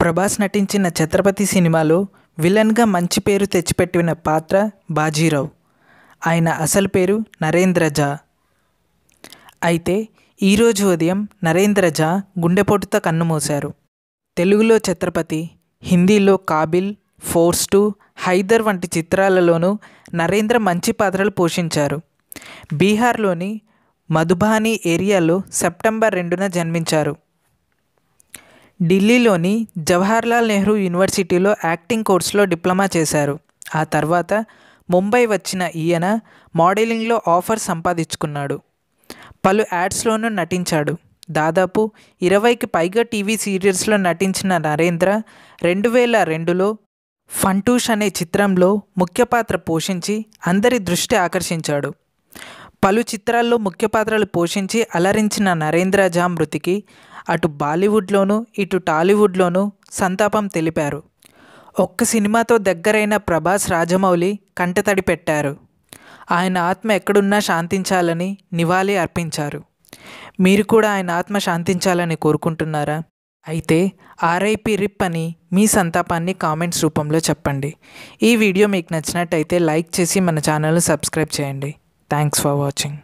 ప్రభాస్ నటించిన ఛత్రపతి సినిమాలో విలన్గా మంచి పేరు తెచ్చిపెట్టిన పాత్ర బాజీరావు. ఆయన అసలు పేరు నరేంద్ర జా. అయితే ఈరోజు ఉదయం నరేంద్ర జా గుండెపోటుతో కన్నుమూశారు తెలుగులో ఛత్రపతి హిందీలో కాబిల్ ఫోర్స్ టూ హైదర్ వంటి చిత్రాలలోనూ నరేంద్ర మంచి పాత్రలు పోషించారు. బీహార్లోని మధుబాని ఏరియాలో సెప్టెంబర్ రెండున జన్మించారు. ఢిల్లీలోని జవహర్లాల్ నెహ్రూ యూనివర్సిటీలో యాక్టింగ్ కోర్సులో డిప్లొమా చేశారు. ఆ తర్వాత ముంబై వచ్చిన ఈయన మోడలింగ్లో ఆఫర్ సంపాదించుకున్నాడు. పలు యాడ్స్లోనూ నటించాడు. దాదాపు ఇరవైకి పైగా టీవీ సీరియల్స్లో నటించిన నరేంద్ర రెండు వేల రెండులో ఫంటూష్ అనే చిత్రంలో ముఖ్య పాత్ర పోషించి అందరి దృష్టి ఆకర్షించాడు. పలు చిత్రాల్లో ముఖ్య పాత్రలు పోషించి అలరించిన నరేంద్ర జా మృతికి అటు బాలీవుడ్లోనూ ఇటు టాలీవుడ్లోనూ సంతాపం తెలిపారు. ఒక్క సినిమాతో దగ్గరైన ప్రభాస్ రాజమౌళి కంటతడి పెట్టారు. ఆయన ఆత్మ ఎక్కడున్నా శాంతించాలని నివాళి అర్పించారు. మీరు కూడా ఆయన ఆత్మ శాంతించాలని కోరుకుంటున్నారా? అయితే ఆర్ఐపి రిప్ అని మీ సంతాపాన్ని కామెంట్స్ రూపంలో చెప్పండి. ఈ వీడియో మీకు నచ్చినట్టయితే లైక్ చేసి మన ఛానల్ సబ్స్క్రైబ్ చేయండి. Thanks for watching.